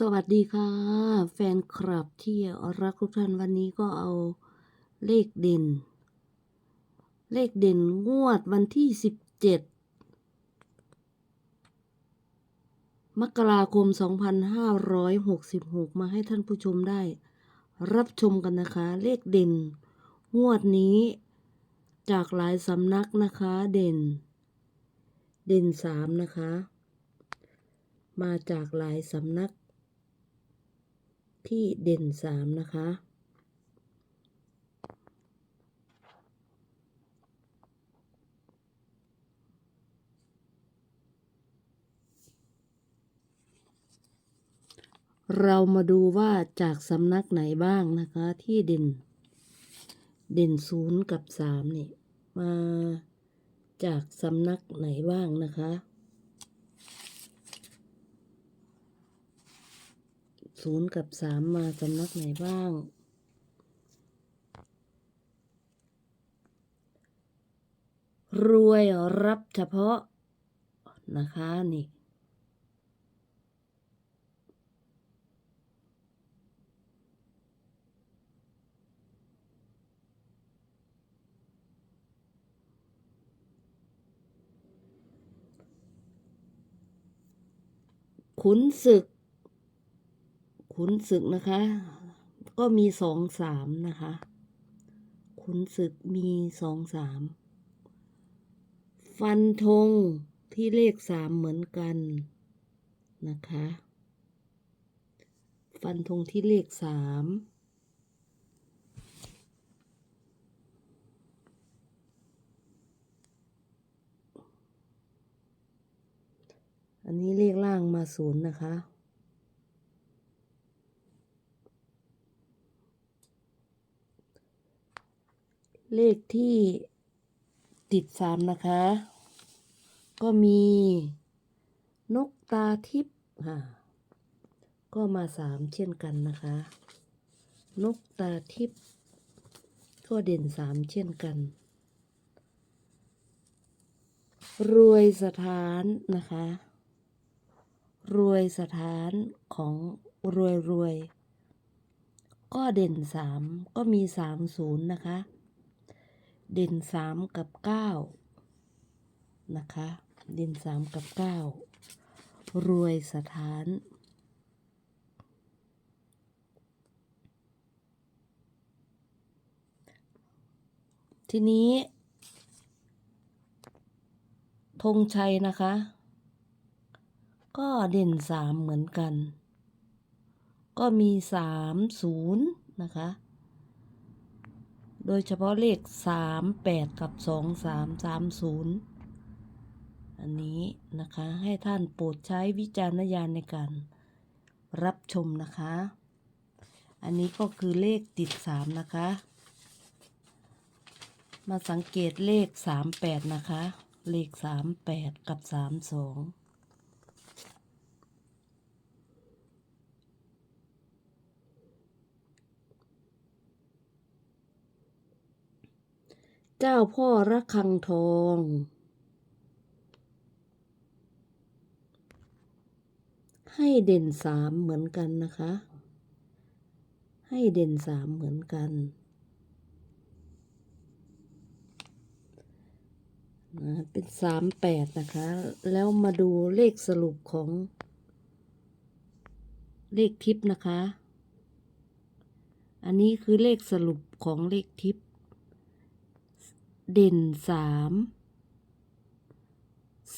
สวัสดีค่ะ แฟนคลับที่รักทุกท่านวันนี้ก็เอาเลขเด่น เลขเด่นงวดวันที่17มกราคม 2566 มาให้ท่านผู้ชมได้ รับชมกันนะคะ เลขเด่น งวดนี้ จากหลายสำนักนะคะ เด่น เด่นสามนะคะ มาจากหลายสำนัก ที่เด่นสามนะคะ เรามาดูว่าจากสำนักไหนบ้างนะคะ ที่เด่น เด่นศูนย์กับสามนี่มาจากสำนักไหนบ้างนะคะ ศูนย์กับสามมาสำนักไหนบ้าง รวยรับเฉพาะนะคะนี่ขุนศึก ขุนศึกนะคะ ก็มีสองสามนะคะ ขุนศึกมีสองสาม ฟันธงที่เลขสามเหมือนกันนะคะ ฟันธงที่เลขสามอันนี้เลขล่างมาศูนย์นะคะ เลขที่ติดสามนะคะ ก็มีนกตาทิพย์ค่ะก็มาสามเช่นกันนะคะ นกตาทิพย์ก็เด่นสามเช่นกัน รวยสถานนะคะ รวยสถานของรวยรวย ก็เด่นสามก็มีสามศูนย์นะคะ เด่นสามกับเก้านะคะ เด่นสามกับเก้ารวยสถาน ทีนี้ธงชัยนะคะ ก็เด่นสามเหมือนกัน ก็มีสามศูนย์นะคะ โดยเฉพาะเลขสามแปดกับสองสามสามศูนย์อันนี้นะคะให้ท่านโปรดใช้วิจารณญาณในการรับชมนะคะ อันนี้ก็คือเลขติดสามนะคะ มาสังเกตเลขสามแปดนะคะ เลขสามแปดกับสามสอง เจ้าพ่อระฆังทอง ให้เด่นสามเหมือนกันนะคะ ให้เด่นสามเหมือนกันนะเป็นสามแปดนะคะ แล้วมาดูเลขสรุปของ เลขทิปนะคะ อันนี้คือเลขสรุปของเลขทิป เด่นสาม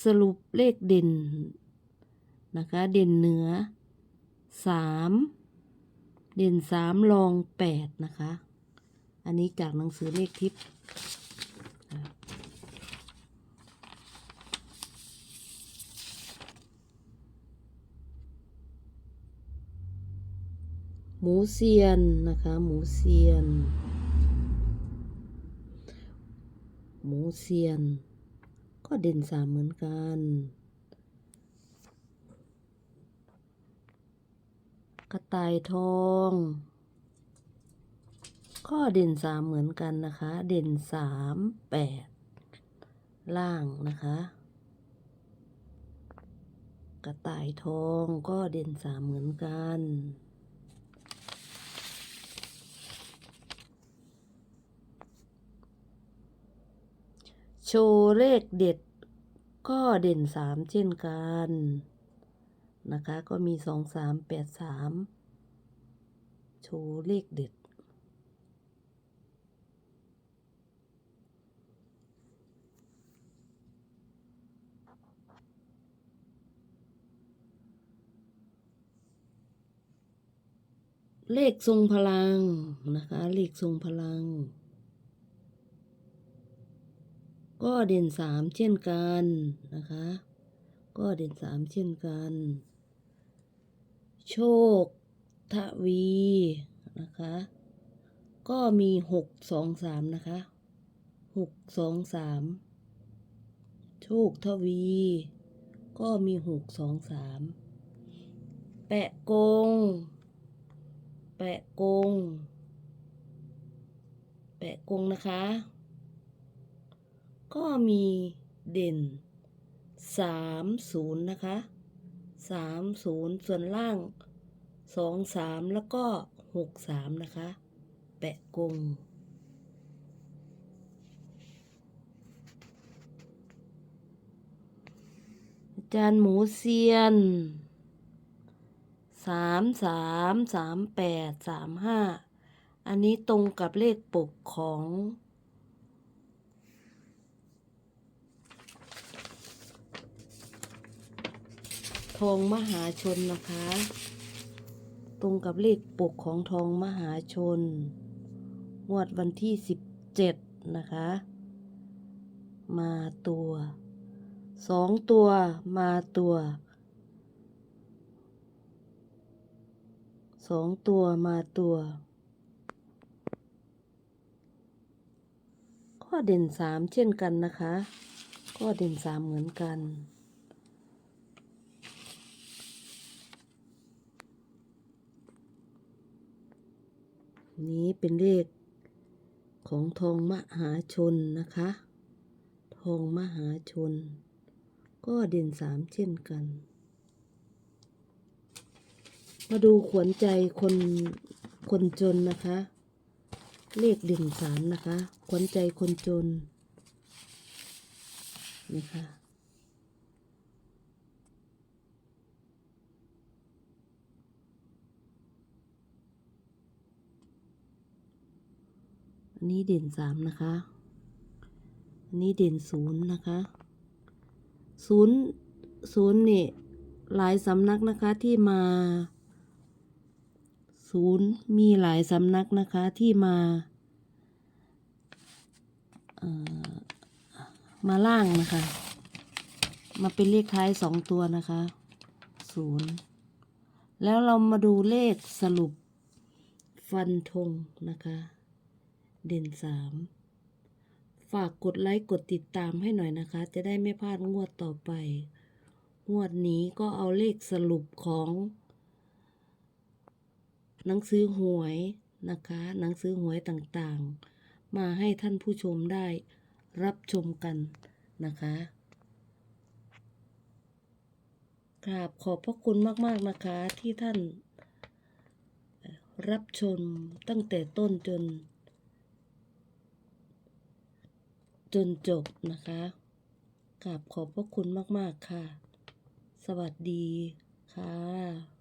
สรุปเลขเด่นนะคะ เด่นเหนือสามเด่นสามรองแปดนะคะ อันนี้จากหนังสือเลขทิพย์หมูเซียนนะคะ หมูเซียน หมูเซียน ก็เด่นสามเหมือนกัน กระต่ายทองก็เด่นสามเหมือนกันนะคะ เด่นสามแปดล่างนะคะ กระต่ายทองก็เด่นสามเหมือนกัน ว์เลขเด็ด ก็เด่นสามเช่นกันนะคะ ก็มีสองสามแปดสามโชว์เลขเด็ด เลขทรงพลังนะคะ เลขทรงพลัง ก็เด่นสามเช่นกันนะคะ ก็เด่นสามเช่นกัน โชคทวีนะคะ ก็มีหกสองสามนะคะหกสองสามโชคทวี ก็มีหกสองสามแปะกง แปะกง แปะกงนะคะ ก็มีเด่นสามศูนย์นะคะสามศูนย์ส่วนล่างสองสามแล้วก็หกสามนะคะ แปะกงอาจารย์หมูเซียน สามสามสามแปดสามห้า อันนี้ตรงกับเลขปกของ ทองมหาชนนะคะ ตรงกับเลขปกของทองมหาชน งวดวันที่สิบเจ็ดนะคะ มาตัวสองตัวมาตัวสองตัวมาตัวก็เด่นสามเช่นกันนะคะก็เด่นสามเหมือนกัน นี้เป็นเลขของทองมหาชนนะคะ ทองมหาชน ก็เด่นสามเช่นกัน มาดูขวัญใจคนคนจนนะคะ เลขเด่นสามนะคะ ขวัญใจคนจนนี่ค่ะ อันนี้เด่นสามนะคะ อันนี้เด่นศูนย์นะคะศูนย์ศูนย์นี่หลายสำนักนะคะที่มาศูนย์มีหลายสำนักนะคะที่มามาล่างนะคะ มาเป็นเลขท้ายสองตัวนะคะศูนย์แล้วเรามาดูเลขสรุปฟันธงนะคะ เด่นสามฝากกดไลค์กดติดตามให้หน่อยนะคะ จะได้ไม่พลาดงวดต่อไป งวดนี้ก็เอาเลขสรุปของ หนังสือหวยนะคะ หนังสือหวยต่างๆ มาให้ท่านผู้ชมได้รับชมกันนะคะกราบขอบพระคุณมากๆนะคะที่ท่านรับชมตั้งแต่ต้นจน จนจบนะคะกราบขอบพระคุณมาก ๆ ค่ะ สวัสดีค่ะ